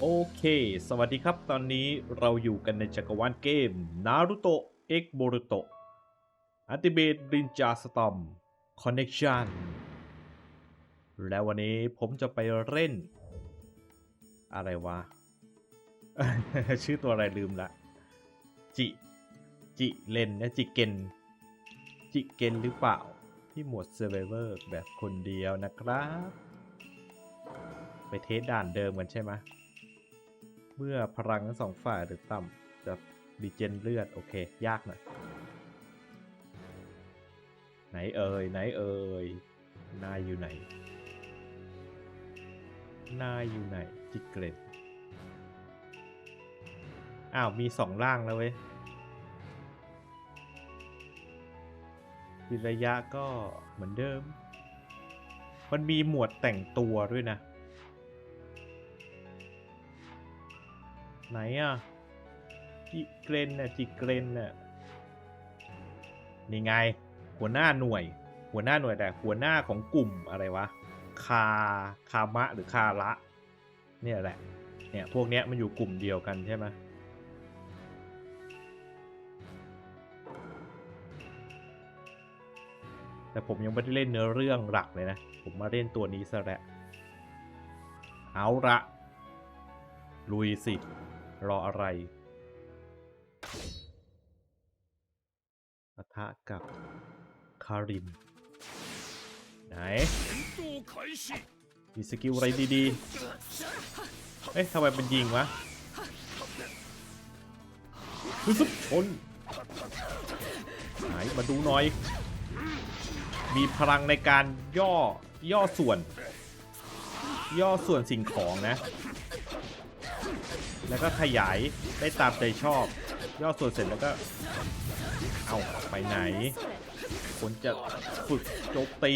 โอเค สวัสดีครับ ตอนนี้เราอยู่กันในจักรวาลเกม Naruto X Boruto Ultimate Ninja Storm Connection และวันนี้ผมจะไปเล่น อะไรวะ ชื่อตัวอะไรลืมละ จิ จิเลนนะจิเกน จิเกนหรือเปล่า ที่หมวด Survivor แบบคนเดียวนะครับ ไปเทสด่านเดิมกันใช่ไหม เมื่อพลังทั้งสองฝ่ายหรือต่ำจะดีเจนเลือด โอเค ยากหน่อยไหนเอ่ยไหนเอ่ยนายอยู่ไหน นายอยู่ไหน จิเกรนอ้าว มีสองร่างแล้วเว้ยวิระยะก็เหมือนเดิม มันมีหมวดแต่งตัวด้วยนะ ไหนอะจิเกรนน่ะจิเกรนน่ะนี่ไง หัวหน้าหน่วย หัวหน้าหน่วยแต่หัวหน้าของกลุ่มอะไรวะคาคามะหรือคาระเนี่ยแหละเนี่ยพวกเนี้ยมันอยู่กลุ่มเดียวกันใช่ไหมแต่ผมยังไม่ได้เล่นเนื้อเรื่องหลักเลยนะ ผมมาเล่นตัวนี้ซะแล้วเอาละลุยสิ รออะไรปะทะกับคาริน ไหน มีสกิลอะไรดีๆ เอ๊ะทำไมมันยิงวะฮึซุบชนไหนมาดูหน่อย มีพลังในการย่อย่อส่วน ย่อส่วนสิ่งของนะ แล้วก็ขยายได้ตามใจชอบ ย่อส่วนเสร็จแล้วก็ เอาไปไหนคนจะฝึกโจมตี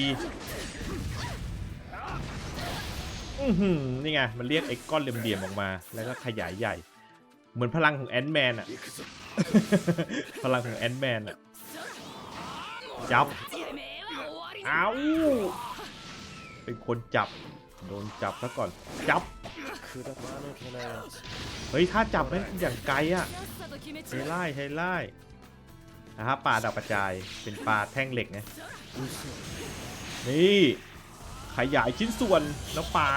อือหือนี่ไง มันเรียกไอ้ก้อนเหลี่ยมๆออกมา แล้วก็ขยายใหญ่ เหมือนพลังของแอนด์แมนอะพลังของแอนด์แมนอะจับ เอาเป็นคนจับ โดนจับแล้วก่อน จับ เฮ้ย ถ้าจับแม่งอย่างไกลอะใช้ไล่ใช้ไล่นะครับปลาดาวกระจาย เป็นปลาแท่งเหล็กไงนี่ ขยายชิ้นส่วนแล้วปลา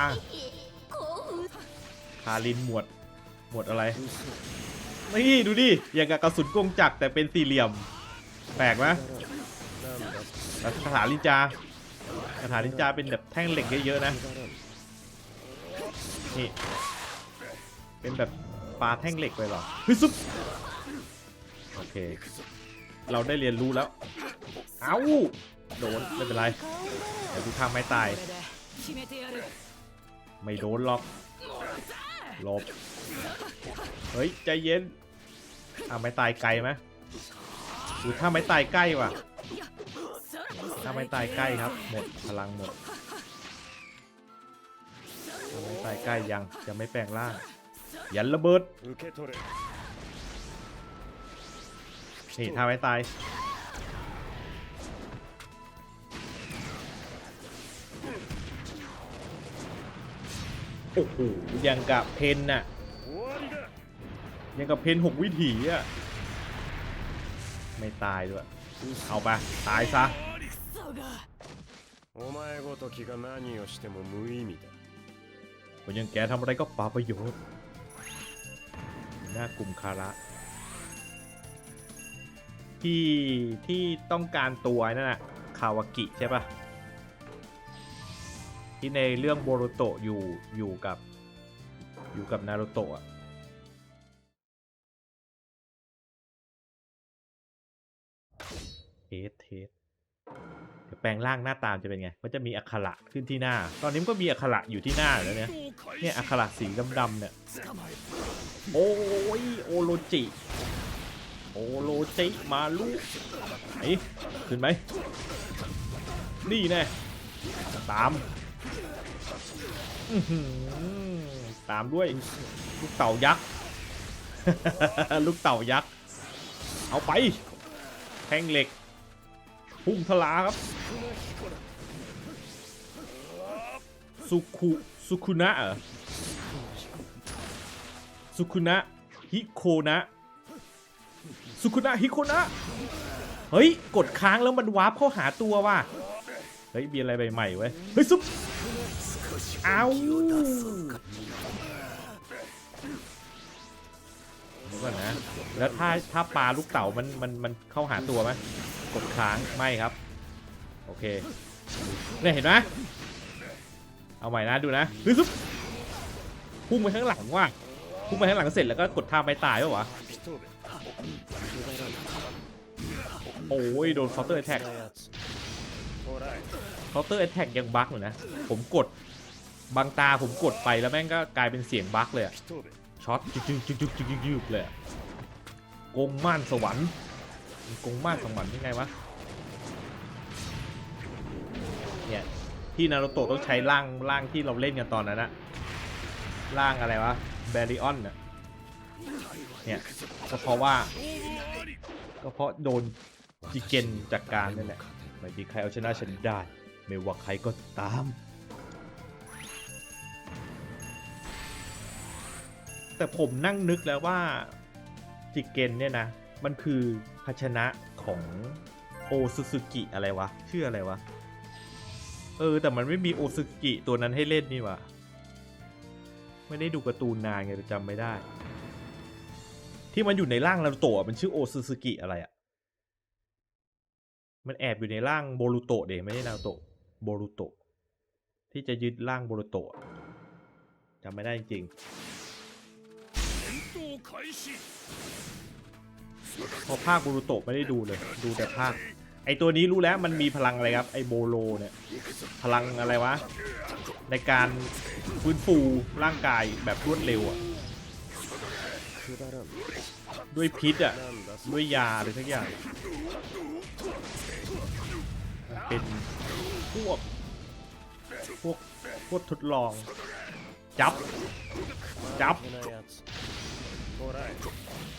คารินหมวด หมวดอะไร นี่ดูดิ อย่างกับกระสุนกงจักรแต่เป็นสี่เหลี่ยม แปลกไหมแล้วคาถาลินจา คาถาลินจาเป็นแบบแท่งเหล็กเยอะๆนะนี่เป็นแบบปลาแท่งเหล็กไปหรอเฮ้ยซุปโอเค เราได้เรียนรู้แล้ว เอ้าโดนไม่เป็นไรเดี๋ยวกูทำไม่ตาย ไม่โดนหรอกหลบเฮ้ยใจเย็นอ่าไม่ตายไกลไหมหรือถ้าไม่ตายใกล้ว่ะ ถ้าไม่ตายใกล้ครับ หมดพลังหมดถ้าไม่ตายใกล้ยังยังไม่แปลงร่าง ยันระเบิดนี่ถ้าไม่ตายโอ้โหยังกับเพนน่ะยังกับเพนหกวิถีอะ ไม่ตายด้วย เอาไป ตายซะ お前ごときが何をしても無意味だ คนอยังแกทำอะไรก็ปาประโยชน์หน้ากลุ่มคาระ ที่ที่ต้องการตัวนั่นน่ะคาวากิใช่ปะที่ในเรื่องโบรุโตะอยู่อยู่กับ อยู่กับนารุโตะอะเทสเทสเดี๋ยว แปลงร่างหน้าตามจะเป็นไงมันจะมีอักขระขึ้นที่หน้า ตอนนี้มันก็มีอักขระอยู่ที่หน้าแล้วเนี่ย เนี่ยอักขระสีดำๆเนี่ย โอ้ยโอโรจิ โอโรจิมาลูกไหนขึ้นไหม นี่แน่ตาม ตามด้วยลูกเต่ายักษ์ ลูกเต่ายักษ์ เอาไปแท่งเหล็กพุ่งทลาครับ สุคุสุคุนะเหรอสุคุนะฮิโคนะสุคุนะฮิโคนะเฮ้ย กดค้างแล้วมันวาร์ปเข้าหาตัวว่ะเฮ้ยมีอะไรใหม่ๆเว้ยเฮ้ยซุปเอาวก่อนนะ แล้วถ้าถ้าปลาลูกเต๋ามันมันมันเข้าหาตัวไหมกดค้างไม่ครับ โอเคเนี่ยเห็นไหม เอาใหม่นะดูนะซุปพุ่งไปข้างหลังว่ะพุ่งไปข้างหลังเสร็จแล้วก็กดท่าไปตายปะวะโอ้ยโดนเคาน์เตอร์แอทแท็กเคาน์เตอร์แอทแท็กยังบั๊กเลยนะ ผมกดบางตาผมกดไปแล้วแม่งก็กลายเป็นเสียงบั๊กเลยช็อตจุ๊กจึ๊กจึ๊กจุ๊กเลยกงม่านสวรรค์กงม่านสวรรค์ยังไงวะเนี่ย ที่นารูโตะต้องใช้ร่างร่างที่เราเล่นกันตอนนั้นอะร่างอะไรวะแบริออนน่ะเนี่ยก็เพราะว่า ก็เพราะโดนจิเกนจัดการนั่นแหละไม่มีใครเอาชนะฉันได้ ไม่ว่าใครก็ตาม แต่ผมนั่งนึกแล้วว่าจิเกนเนี่ยนะ มันคือภาชนะของโอซูซูกิอะไรวะ ชื่ออะไรวะ ออ แต่มันไม่มีโอซูซูกิตัวนั้นให้เล่นนี่วะไม่ได้ดูการ์ตูนนานไงเลยจำไม่ได้ ที่มันอยู่ในร่างนารูโตะมันชื่อโอซูซูกิอะไรอะมันแอบอยู่ในร่างโบรูโตะเด็ไม่ใช่นารูโตะโบรูโตะที่จะยึดร่างโบรูโตะจำไม่ได้จริงเพราะภาคโบรูโตะไม่ได้ดูเลย ดูแต่ภาค ไอตัวนี้รู้แล้วมันมีพลังอะไรครับ ไอโบโลเนี่ย พลังอะไรวะ ในการฟื้นฟูร่างกายแบบรวดเร็วอะด้วยพิษอะด้วยยาหรือทั้งอย่าง เป็นพวก พวกพวกทดลอง จับ จับ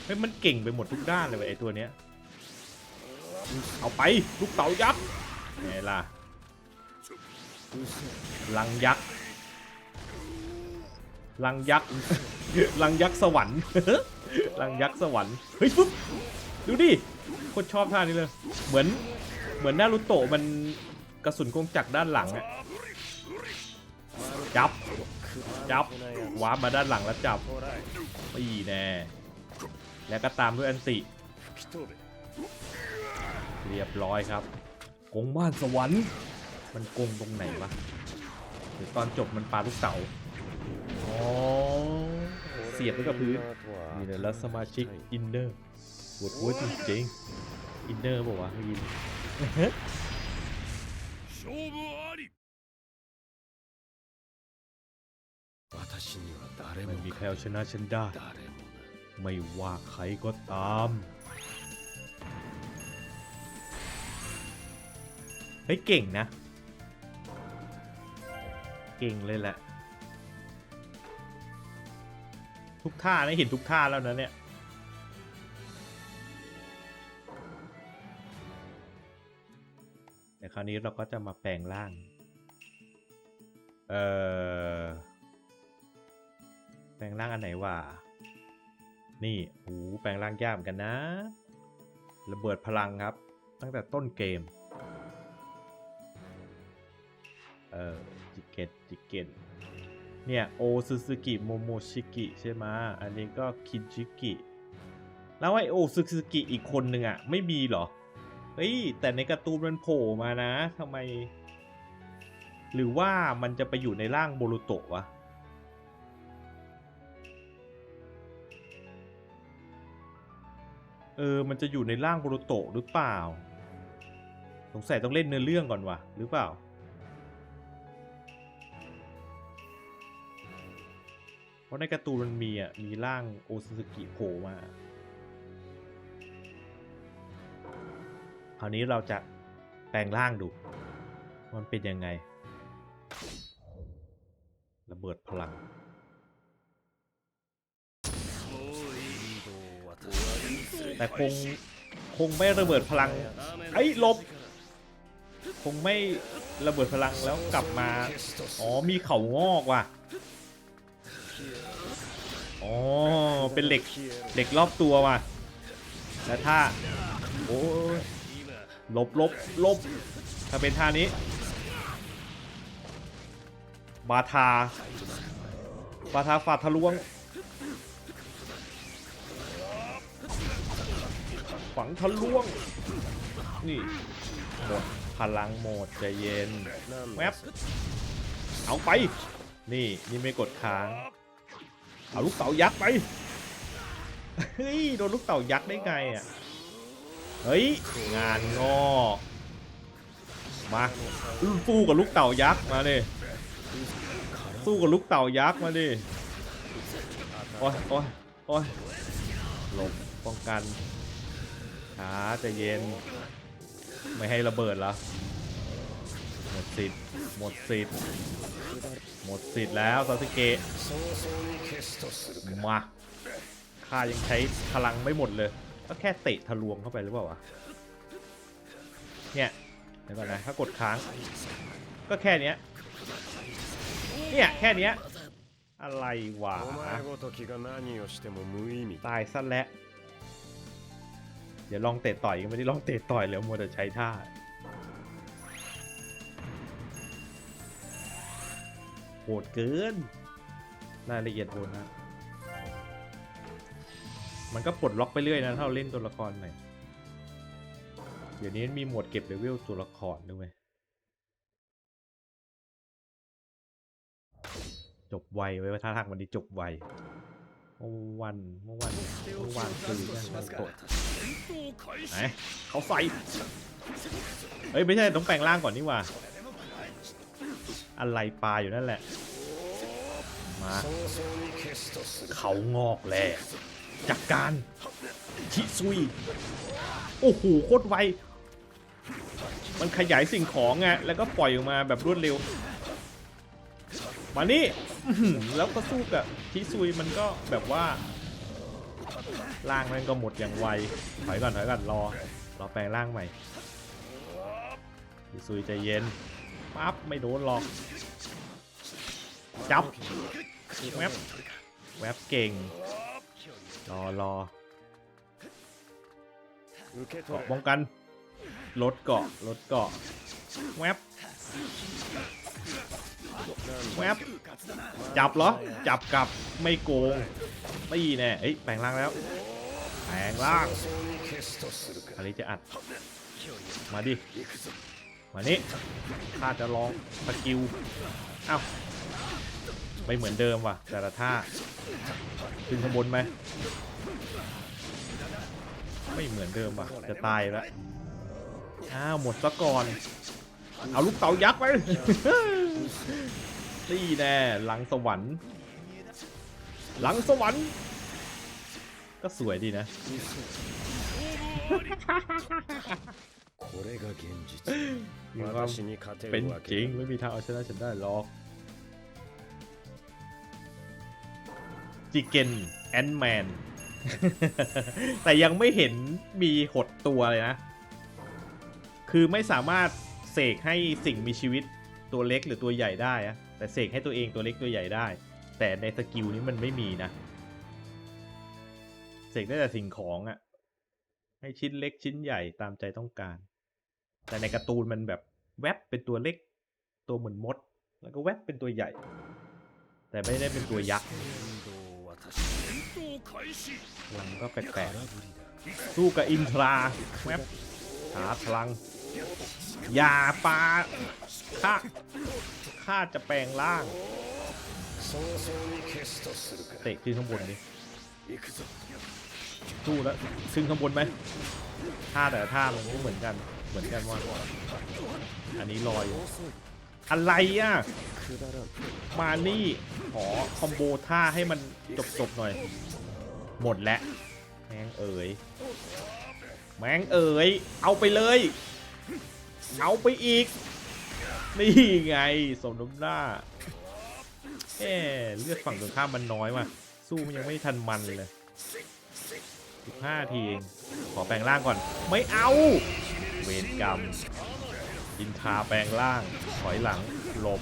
เฮ้ยมันเก่งไปหมดทุกด้านเลยไอตัวเนี้ย เอาไปลูกเต่ายักษ์ไงล่ะลังยักษ์ลังยักษ์ลังยักษ์สวรรค์ลังยักษ์สวรรค์เฮ้ยปุ๊บดูดิโคตรชอบท่านี้เลยเหมือนเหมือนหน้ารุโตมันกระสุนคงจักด้านหลังอะจับจับว้ามาด้านหลังแล้วจับไปีแน่แล้วก็ตามด้วยอันติ เรียบร้อยครับกงบ้านสวรรค์ มันกงตรงไหนวะหรือตอนจบมันปาลูกเสาโอ้เสียบไว้กับพื้นมีแต่ละสมาชิกอินเนอร์ปวดหัวจริงๆอินเนอร์บอกว่าไม่ยินมัมีใครเอาชนะฉันได้ ไม่ว่าใครก็ตาม เฮ้ยเก่งนะ เก่งเลยแหละ ทุกท่านะเห็นทุกท่าแล้วนะเนี่ย แต่คราวนี้เราก็จะมาแปลงร่าง เอ่อ แปลงร่างอันไหนวะ นี่โอ้โหแปลงร่างยากเหมือนกันนะ ระเบิดพลังครับ ตั้งแต่ต้นเกม เออจิเกตจิเกตเนี่ยโอซูซูกิโมโมชิกิใช่ไหมอันนี้ก็คินชิกิแล้วไอโอซูซูกิอีกคนหนึ่งอะไม่มีเหรอเฮ้ยแต่ในการ์ตูนมันโผล่มานะทำไม หรือว่ามันจะไปอยู่ในร่างโบรูโตะวะเออ มันจะอยู่ในร่างโบรูโตะหรือเปล่า สงสัยต้องเล่นเนื้อเรื่องก่อนวะหรือเปล่า ราะในการ์ตูนมันมีอะ มีร่างโอซาสึกิโผล่มา คราวนี้เราจะแปลงร่างดู มันเป็นยังไง ระเบิดพลังแต่คงคงไม่ระเบิดพลัง ไอ้ยลบ คงไม่ระเบิดพลังแล้วกลับมา อ๋อมีเขางอกว่ะ อ๋อ เป็นเหล็ก เหล็กรอบตัวว่ะ แล้วถ้า โอ้ลบลบลบ ถ้าเป็นท่านี้ บาทา บาทาฝาดทะลวง ฝังทะลวง นี่หมดพลังหมดใจเย็น แวบเอาไป นี่นี่ไม่กดค้าง เอาลูกเต่ายักษ์ไปเฮ้ยโดนลูกเต่ายักษ์ได้ไงอะเฮ้ยงานงอกมาสู้กับลูกเต่ายักษ์มาดิสู้กับลูกเต่ายักษ์มาดิโอ้ยโอ้ยโอ้ยหลบป้องกันช้าจะเย็น ไม่ให้ระเบิดละ หมดสิทธิ์หมดสิทธิ์หมดสิทธิ์แล้วซาสึเกะมาข้ายังใช้พลังไม่หมดเลย ก็แค่เตะทะลวงเข้าไปหรือเปล่าวะเนี่ยเดี๋ยวก่อนนะถ้ากดค้าง ก็แค่นี้เนี่ยแค่นี้อะไรวะตายซะแล้วเดี๋ยวลองเตะต่อยกันไม่ได้ลองเตะต่อยแล้วมัวแต่ใช้ท่า โหดเกิน รายละเอียดโหดนะ มันก็ปลดล็อกไปเรื่อยนะ ถ้าเราเล่นตัวละครใหม่เดี๋ยวนี้มีโหมดเก็บเลเวลตัวละครด้วยจบไวไว้ท่าทางวันนี้จบไวเมื่อวันเมื่อวันเมื่อวานคือยังไงกดไหนเขาใส่เฮ้ย ไม่ใช่ต้องแปลงร่างก่อนนี่ว่า อะไรปลาอยู่นั่นแหละ มา เขางอกแหละจากการชิซุย โอ้โหโคตรไว มันขยายสิ่งของไงแล้วก็ปล่อยออกมาแบบรวดเร็ว มานี่แล้วก็สู้กับชิซุยมันก็แบบว่าร่างมันก็หมดอย่างไว ถอยก่อนถอยก่อนรอ รอแปลงร่างใหม่ชิซุยใจเย็น ปั๊บไม่โดนหรอก จับแวบแวบเก่ง รอรอเกาะป้องกันลดเกาะลดเกาะแวบแวบจับเหรอ จับกับไม่โกงไม่ีแน่เอ้ยแปลงร่างแล้ว แปลงร่างอันนี้จะอัด มาดิ วันนี้ข้าจะลองสกิลเอ้าไม่เหมือนเดิมว่ะ แต่ละท่าขึ้นข้างบนไหมไม่เหมือนเดิมว่ะ จะตายแล้วอ้าวหมดซะก่อน เอาลูกเต่ายักษ์ไปนี่แน่หลังสวรรค์ หลังสวรรค์ ก็สวยดีนะ มีความเป็นจริงไม่มีทางเอาชนะฉันได้หรอกจิเกนแอนด์แมน แต่ยังไม่เห็นมีหดตัวเลยนะ คือไม่สามารถเสกให้สิ่งมีชีวิตตัวเล็กหรือตัวใหญ่ได้อะแต่เสกให้ตัวเองตัวเล็กตัวใหญ่ได้ แต่ในสกิลนี้มันไม่มีนะ เสกได้แต่สิ่งของอะให้ชิ้นเล็กชิ้นใหญ่ตามใจต้องการ แต่ในการ์ตูนมันแบบแวบเป็นตัวเล็ก ตัวเหมือนมด แล้วก็แวบเป็นตัวใหญ่ แต่ไม่ได้เป็นตัวยักษ์มันก็แปลกสู้กับอินทราแวบหาพลังอย่าปาข้าข้าจะแปลงร่างเตะขึ้นข้างบนดิสู้แล้วซึ่งข้างบนไหมท่าแต่ท่ามันก็เหมือนกัน เหมือนกันว่าอันนี้ลอยอะไรอะมานี่ขอคอมโบท่าให้มันจบๆหน่อย หมดแล้วแมงเอ๋ยแมงเอ๋ยเอาไปเลย เอาไปอีก นี่ไงสมน้ำหน้าเอเลือดฝั่งตรงข้ามมันน้อยมาะสู้มันยังไม่ทันมันเลย15ทีเองขอแปลงร่างก่อน ไม่เอา เวรกรรมอินทาแปลงร่าง ถอยหลัง หลบ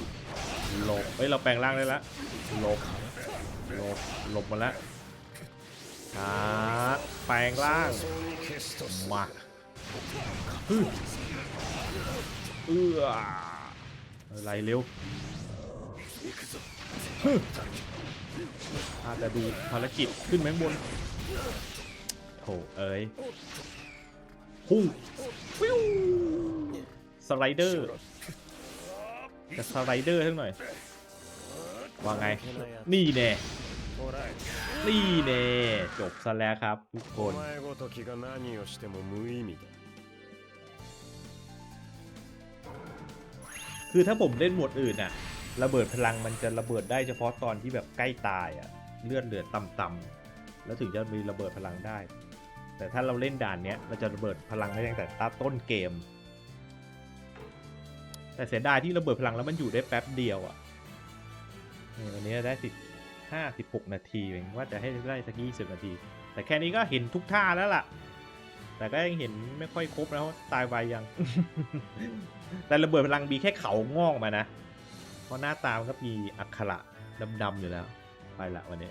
หลบ เฮ้ย เราแปลงร่างได้ละ หลบ หลบ หลบมาแล้ะชาแปลงร่าง มาเอื้ออะไรเร็วอาจจะดูภารกิจขึ้นแมงบนโถเอ้ยุ่งสไลเดอร์จะสไลเดอร์ทั้งหน่อย ว่าไง นี่แน่นี่แน่จบซะแล้วครับทุกคนคือถ้าผมเล่นหมวดอื่นน่ะ ระเบิดพลังมันจะระเบิดได้เฉพาะตอนที่แบบใกล้ตายอะ่ะ เลือดเหลือต่ำๆแล้วถึงจะมีระเบิดพลังได้ แต่ถ้าเราเล่นด่านเนี้ยเราจะระเบิดพลังได้ตั้งแต่ตาต้นเกม แต่เสียดายที่ระเบิดพลังแล้วมันอยู่ได้แป๊บเดียวอะนี่วันนี้ได้สิบห้าสิบหกนาทีเองว่าจะให้ได้สักยี่สิบนาที แต่แค่นี้ก็เห็นทุกท่าแล้วล่ะ แต่ก็ยังเห็นไม่ค่อยครบนะเพราะตายไวยัง แต่ระเบิดพลังมีแค่เขางอกมานะ เพราะหน้าตามันก็มีอักขระดำๆอยู่แล้ว ไปละวันนี้